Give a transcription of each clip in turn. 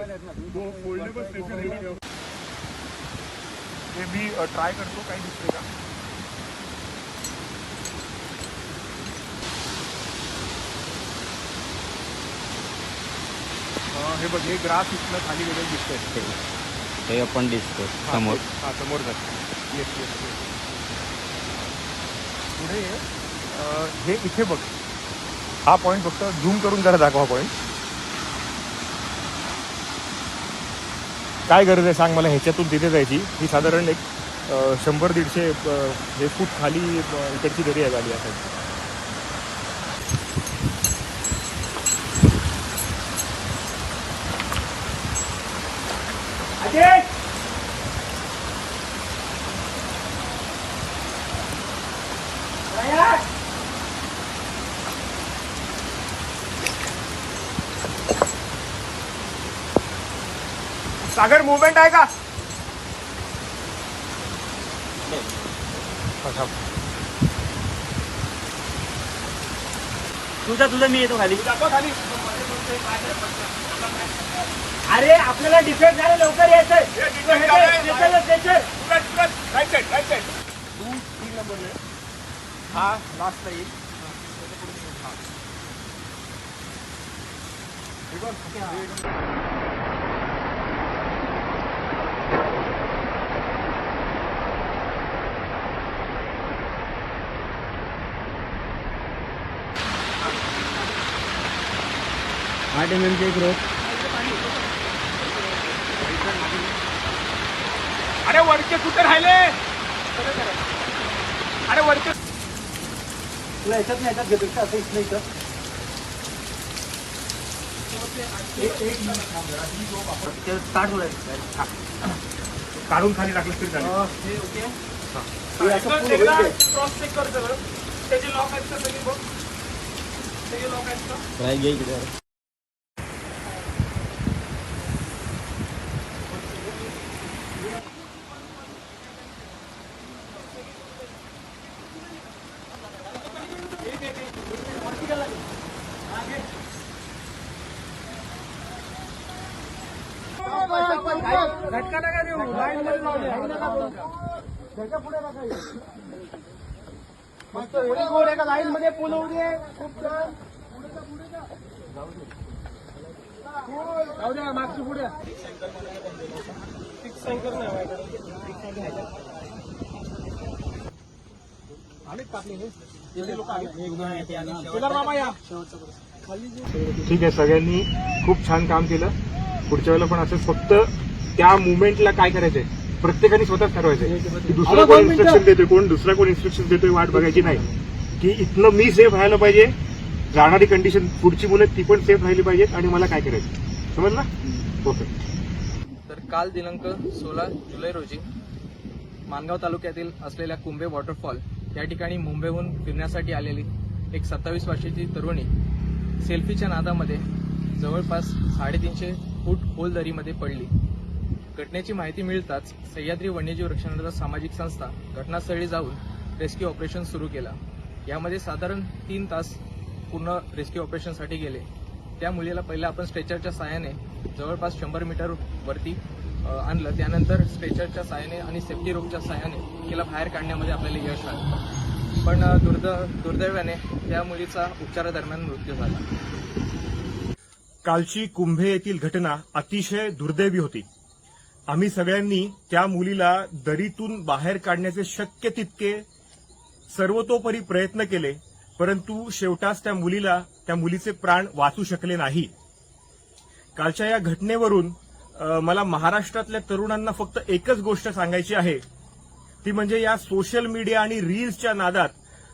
हे मी ट्राय करतो काही दिसते का? हे बघ हे ग्रास इथलं खाली गेलेलं दिसतंय. हे आपण दिसतो समोर. हा समोर जात. येस येस पुढे हे इथे बघ. हा पॉईंट फक्त झूम करून जरा दाखवा पॉईंट काय गरज आहे सांग मला? ह्याच्यातून तिथे जायची. ही साधारण एक शंभर दीडशे हे फूट खाली इकडची दरी आहे गाडी असायची सागर मुवमेंट आहे का. तुझा तुझा मी येतो खाली. अरे आपल्याला डिफेक्ट झालं लवकर यायचंय टू तीन नंबर आहे हा लास्टला येईल. हा. आठ एम एमचे एक रोप अरे वरचे कुठे राहिले? अरे वरचे तुला याच्यात नाही याच्यात घेतो का? असं इथं. होईल काढून खाली टाकलं तरी चालेल. हे. असं पुढं होईल ते. ट्राय घे की जरा. झटका नका देऊ लाईन मध्ये त्याच्या पुढे नका येऊ. मस्त एवढी गोड लाईन मध्ये पूल होऊ दे खूप छान जाऊ द्या मागची पुढे नाही एवढे मामा या ठीक आहे सगळ्यांनी खूप छान काम केलं पुढच्या वेळेला पण असंच फक्त त्या मुवमेंटला काय करायचंय? प्रत्येकाने स्वतःच ठरवायचंय की दुसरा कोण इन्स्ट्रक्शन देतोय कोण दुसरा कोण इन्स्ट्रक्शन देतोय वाट बघायची नाही. की इथनं मी सेफ राहायला पाहिजे जाणारी कंडिशन पुढची मुलं ती पण सेफ राहिली पाहिजेत आणि मला काय करायचं समजला परफेक्ट तर काल दिनांक सोळा जुलै रोजी मानगाव तालुक्यातील असलेल्या कुंभे वॉटरफॉल या ठिकाणी मुंबईहून फिरण्यासाठी आलेली एक सत्तावीस वर्षाची तरुणी सेल्फीच्या नादामध्ये जवळपास साडेतीनशे फूट खोल दरीमध्ये पडली. घटनेची माहिती मिळताच सह्याद्री वन्यजीव रक्षणाचा सामाजिक संस्था घटनास्थळी जाऊन रेस्क्यू ऑपरेशन सुरू केला. यामध्ये साधारण तीन तास पूर्ण रेस्क्यू ऑपरेशनसाठी गेले. त्या मुलीला पहिलं आपण स्ट्रेचरच्या साहाय्याने जवळपास शंभर मीटर वरती आणलं. त्यानंतर स्ट्रेचरच्या साहाय्याने आणि सेफ्टी रोपच्या साहाय्याने तिला बाहेर काढण्यामध्ये आपल्याला यश आलं. पण दुर्द दुर्दैवाने त्या मुलीचा उपचारादरम्यान मृत्यू झाला. कालची कुंभे येथील घटना अतिशय दुर्दैवी होती. आम्ही सगळ्यांनी त्या मुलीला दरीतून बाहेर काढण्याचे शक्य तितके सर्वतोपरी प्रयत्न केले परंतु शेवटास त्या मुलीला त्या मुलीचे प्राण वाचू शकले नाही. कालच्या या घटनेवरून मला महाराष्ट्रातल्या तरुणांना फक्त एकच गोष्ट सांगायची आहे. ती म्हणजे या सोशल मीडिया आणि रील्सच्या नादात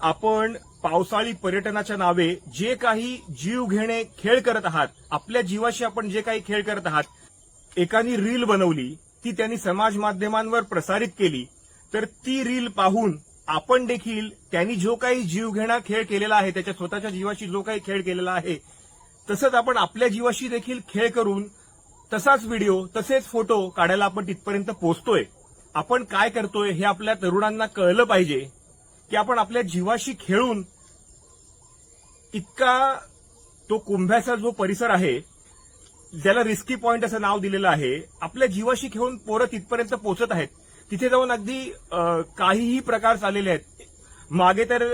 आपण पावसाळी पर्यटनाच्या नावे जे काही जीव घेणे खेळ करत आहात आपल्या जीवाशी आपण जे काही खेळ करत आहात एकानी रील बनवली ती त्यांनी समाज माध्यमांवर प्रसारित केली तर ती रील पाहून आपण देखील त्यांनी जो काही जीवघेणा खेळ केलेला आहे त्याच्या स्वतःच्या जीवाशी जो काही खेळ केलेला आहे तसंच आपण आपल्या जीवाशी देखील खेळ करून तसाच व्हिडिओ तसेच फोटो काढायला आपण तिथपर्यंत पोहोचतोय आपण काय करतोय हे आपल्या तरुणांना कळलं पाहिजे. की आपण आपल्या जीवाशी खेळून इतका तो कुंभ्याचा जो परिसर आहे ज्याला रिस्की पॉईंट असं नाव दिलेलं आहे आपल्या जीवाशी खेळून पोरं तिथपर्यंत पोहोचत आहेत. तिथे जाऊन अगदी काहीही प्रकार चाललेले आहेत. मागे तर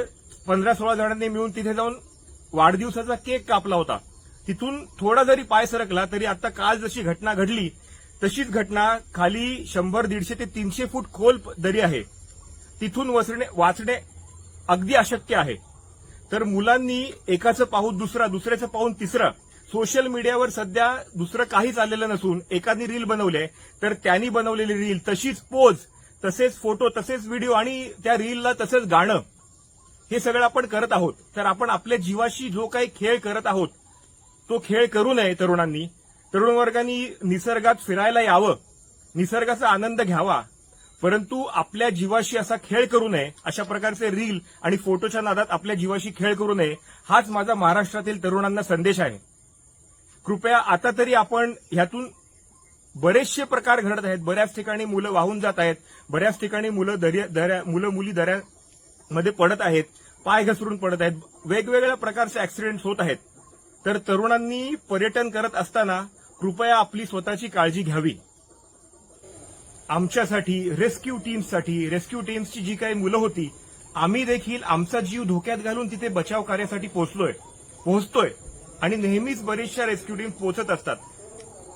पंधरा सोळा जणांनी मिळून तिथे जाऊन वाढदिवसाचा केक कापला होता. तिथून थोडा जरी पाय सरकला तरी आता काल जशी घटना घडली तशीच घटना खाली शंभर दीडशे ते तीनशे फूट खोल दरी आहे. तिथून वसणे वाचणे अगदी अशक्य आहे. तर मुलांनी एकाचं पाहून दुसरा दुसऱ्याचं पाहून तिसरं. सोशल मीडियावर सध्या दुसरं काहीच आलेलं नसून एकानी रील बनवले. तर त्यांनी बनवलेली रील तशीच पोज तसेच फोटो तसेच व्हिडिओ आणि त्या रीलला तसंच गाणं. हे सगळं आपण करत आहोत. तर आपण आपल्या जीवाशी जो काही खेळ करत आहोत तो खेळ करू नये तरुणांनी. तरुण वर्गांनी निसर्गात फिरायला यावं. निसर्गाचा आनंद घ्यावा. परंतु आपल्या जीवाशी असा खेळ करू नये अशा प्रकारचे रील आणि फोटोच्या नादात आपल्या जीवाशी खेळ करू नये हाच माझा महाराष्ट्रातील तरुणांना संदेश आहे. कृपया आता तरी आपण ह्यातून बरेचसे प्रकार घडत आहेत. बऱ्याच ठिकाणी मुलं वाहून जात आहेत. बऱ्याच ठिकाणी मुलं दर्या दऱ्या मुलं मुली दऱ्यामध्ये पडत आहेत. पाय घसरून पडत आहेत. वेगवेगळ्या प्रकारचे ऍक्सिडेंट होत आहेत. तर तरुणांनी पर्यटन करत असताना कृपया आपली स्वतःची काळजी घ्यावी. आमच्यासाठी रेस्क्यू टीम्ससाठी रेस्क्यू टीम्सची जी काही मुलं होती आम्ही देखील आमचा जीव धोक्यात घालून तिथे बचाव कार्यासाठी पोहोचलोय. पोहोचतोय. आणि नेहमीच बरेचशा रेस्क्यू टीम पोहोचत असतात.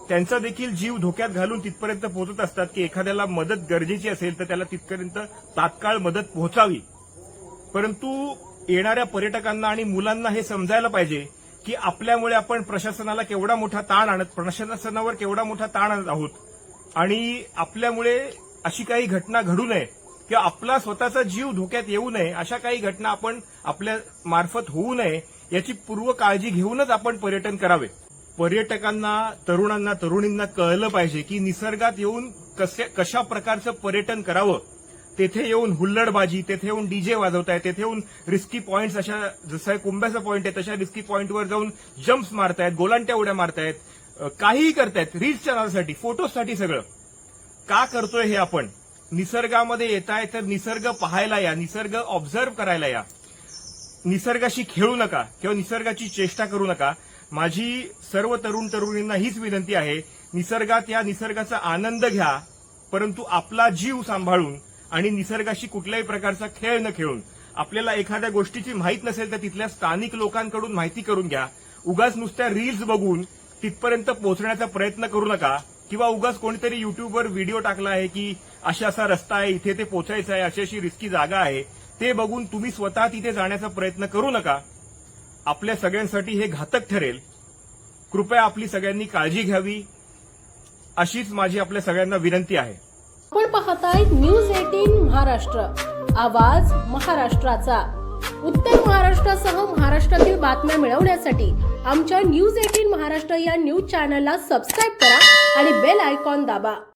त्यांचा देखील जीव धोक्यात घालून तिथपर्यंत पोहोचत असतात की एखाद्याला मदत गरजेची असेल तर त्याला तिथपर्यंत तात्काळ मदत पोहोचावी. परंतु येणाऱ्या पर्यटकांना आणि मुलांना हे समजायला पाहिजे की आपल्यामुळे आपण प्रशासनाला केवढा मोठा ताण आणत प्रशासनावर केवढा मोठा ताण आणत आहोत. आणि आपल्यामुळे अशी काही घटना घडू नये किंवा आपला स्वतःचा जीव धोक्यात येऊ नये अशा काही घटना आपण आपल्या मार्फत होऊ नये याची पूर्व काळजी घेऊनच आपण पर्यटन करावे. पर्यटकांना तरुणांना तरुणींना कळलं पाहिजे की निसर्गात येऊन कसे कशा प्रकारचं पर्यटन करावं. तेथे येऊन हुल्लडबाजी तेथे येऊन डीजे वाजवतायत तेथे येऊन रिस्की पॉईंट्स अशा जसं कुंभ्याचा पॉईंट आहे तशा रिस्की पॉईंटवर जाऊन जम्प्स मारतायत गोलांट्या उड्या मारतायत. काहीही करतायत. रील्स चॅनलसाठी फोटोसाठी सगळं. का करतोय हे आपण? निसर्गामध्ये येत आहे तर निसर्ग पाहायला या निसर्ग ऑब्झर्व करायला या. निसर्गाशी खेळू नका किंवा निसर्गाची चेष्टा करू नका. माझी सर्व तरुण तरुणींना हीच विनंती आहे निसर्गात या निसर्गाचा आनंद घ्या परंतु आपला जीव सांभाळून आणि निसर्गाशी कुठल्याही प्रकारचा खेळ न खेळून. आपल्याला एखाद्या गोष्टीची माहीत नसेल तर तिथल्या स्थानिक लोकांकडून माहिती करून घ्या. उगाच नुसत्या रील्स बघून तिथपर्यंत पोहोचण्याचा प्रयत्न करू नका. किंवा उगाच कोणीतरी युट्यूबवर व्हिडिओ टाकला आहे की अशा असा रस्ता आहे इथे ते पोचायचं आहे अशी अशी रिस्की जागा आहे. ते बघून तुम्ही स्वतः तिथे जाण्याचा प्रयत्न करू नका. आपल्या सगळ्यांसाठी हे घातक ठरेल. कृपया आपली सगळ्यांनी काळजी घ्यावी. अशीच माझी आपल्या सगळ्यांना विनंती आहे. आपण पाहताय न्यूज एटीन महाराष्ट्र. आवाज महाराष्ट्राचा. उत्तर महाराष्ट्रासह महाराष्ट्रातील बातम्या मिळवण्यासाठी आमच्या न्यूज एटीन महाराष्ट्र या न्यूज चॅनलला सबस्क्राईब करा आणि बेल आयकॉन दाबा.